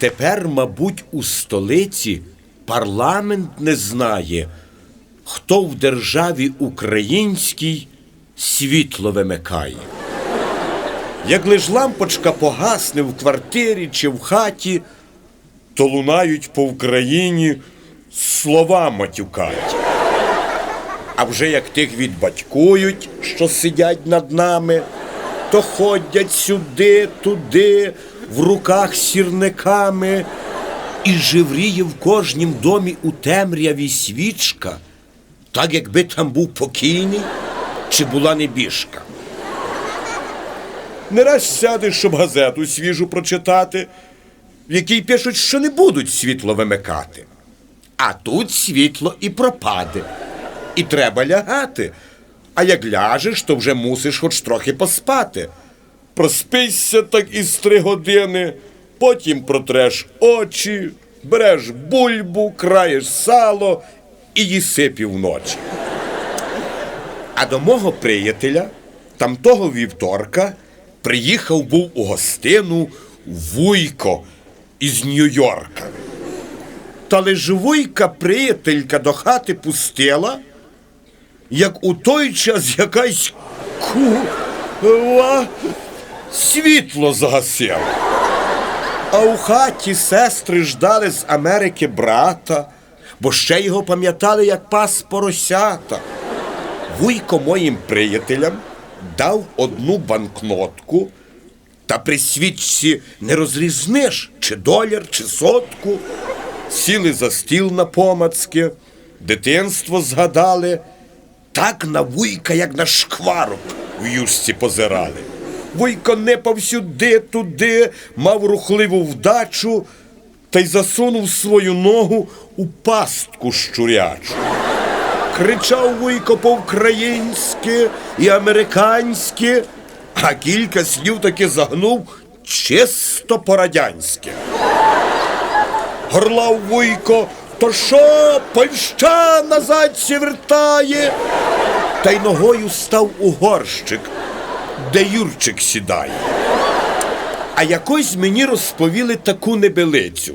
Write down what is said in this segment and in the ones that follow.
Тепер, мабуть, у столиці парламент не знає, хто в державі українській світло вимикає. Як лиш лампочка погасне в квартирі чи в хаті, то лунають по Україні слова матюкаті. А вже як тих відбатькують, що сидять над нами, то ходять сюди, туди, в руках сірниками, і живріє в кожнім домі у темряві свічка, так якби там був покійний чи була небіжка. Не раз сядеш, щоб газету свіжу прочитати, в якій пишуть, що не будуть світло вимикати. А тут світло і пропаде. І треба лягати. А як ляжеш, то вже мусиш хоч трохи поспати. Проспишся так із три години, потім протреш очі, береш бульбу, краєш сало і їси півночі. А до мого приятеля, там того вівторка, приїхав був у гостину Вуйко із Нью-Йорка. Та лиш Вуйка приятелька до хати пустила, як у той час якась кува світло загасила. А у хаті сестри ждали з Америки брата, бо ще його пам'ятали як пас поросята. Вуйко моїм приятелям дав одну банкнотку, та при свічці не розрізниш, чи доляр, чи сотку. Сіли за стіл на помацки, дитинство згадали, так на вуйка, як на шкварок в юшці позирали. Вуйко не повсюди туди, мав рухливу вдачу та й засунув свою ногу у пастку щурячу. Кричав Вуйко по-українськи і американськи, а кілька слів таки загнув чисто по-радянськи. Горлав Вуйко, то що, польща назад сі вертає? Та й ногою став у горщик, де Юрчик сідає. А якось мені розповіли таку небелицю.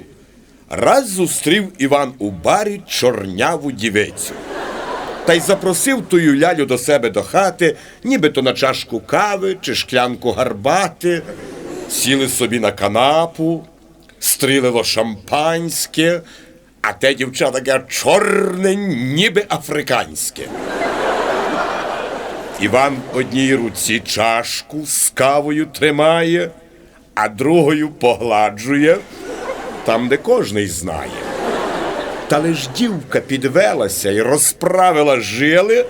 Раз зустрів Іван у барі чорняву дівицю. Та й запросив тую лялю до себе до хати, нібито на чашку кави чи шклянку гарбати. Сіли собі на канапу, стрілило шампанське, а те дівча таке чорне, ніби африканське. Іван одній руці чашку з кавою тримає, а другою погладжує там, де кожний знає. Та лиш дівка підвелася і розправила жили,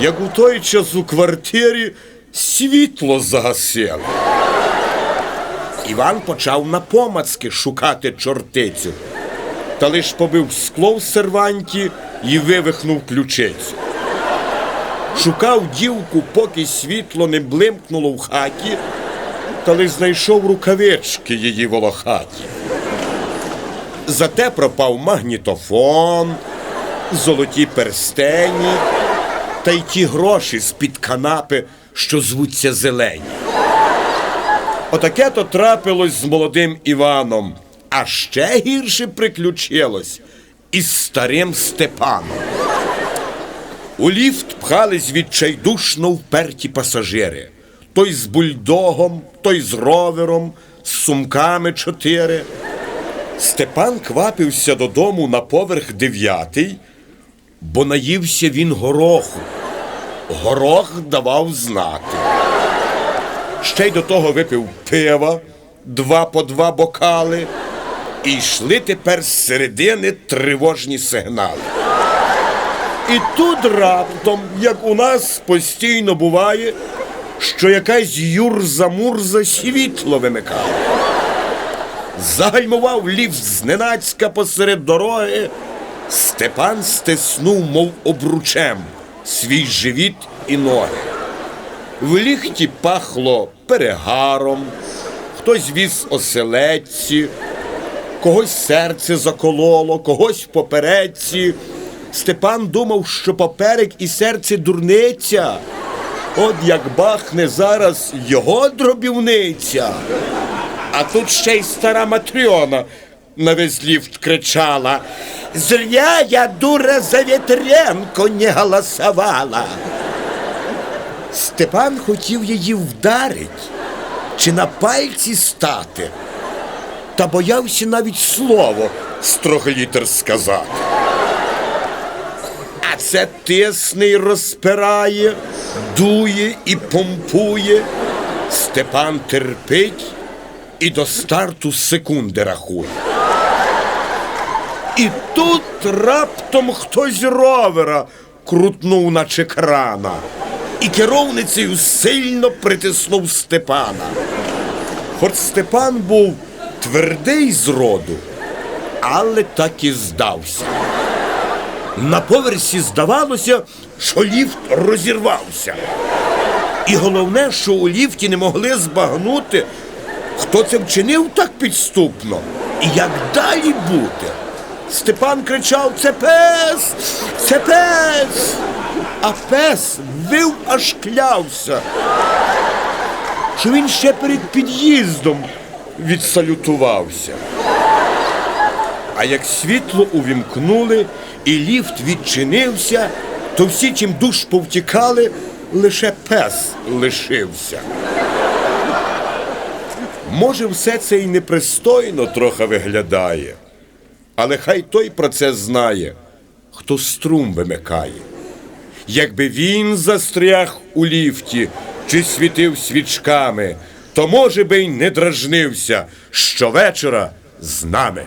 як у той час у квартирі світло загасило. Іван почав напомацки шукати чортицю, та лиш побив скло в серванті і вивихнув ключицю. Шукав дівку, поки світло не блимкнуло в хаті, та лиш знайшов рукавички її волохаті. Зате пропав магнітофон, золоті перстені та й ті гроші з-під канапи, що звуться зелені. Отаке то трапилось з молодим Іваном, а ще гірше приключилось із старим Степаном. У ліфт пхались відчайдушно вперті пасажири. Той з бульдогом, той з ровером, з сумками чотири. Степан квапився додому на поверх дев'ятий, бо наївся він гороху. Горох давав знати. Ще й до того випив пива, два по два бокали, і йшли тепер з середини тривожні сигнали. І тут раптом, як у нас постійно буває, що якась юрза-мурза світло вимикає. Загальмував ліфт зненацька посеред дороги. Степан стиснув, мов обручем, свій живіт і ноги. В ліхті пахло перегаром, хтось віз оселедці, когось серце закололо, когось в попередці. Степан думав, що поперек і серце дурниця. От як бахне зараз його дробівниця. А тут ще й стара Матрьона на весь ліфт кричала. Зря я, дура, за Вітренко не голосувала. Степан хотів її вдарить чи на пальці стати, та боявся навіть слово строглітер сказати. Це тисний розпирає, дує і помпує. Степан терпить і до старту секунди рахує. І тут раптом хтось ровера крутнув, наче крана, і керовницею сильно притиснув Степана. Хоч Степан був твердий з роду, але так і здався. На поверсі здавалося, що ліфт розірвався. І головне, що у ліфті не могли збагнути, хто це вчинив так підступно і як далі бути. Степан кричав Це пес! Це пес! А пес вив аж клявся, що він ще перед під'їздом відсалютувався. А як світло увімкнули і ліфт відчинився, то всі, чим душ повтікали, лише пес лишився. Може, все це і непристойно трохи виглядає, але хай той про це знає, хто струм вимикає. Якби він застряг у ліфті чи світив свічками, то може би й не дражнився щовечора з нами.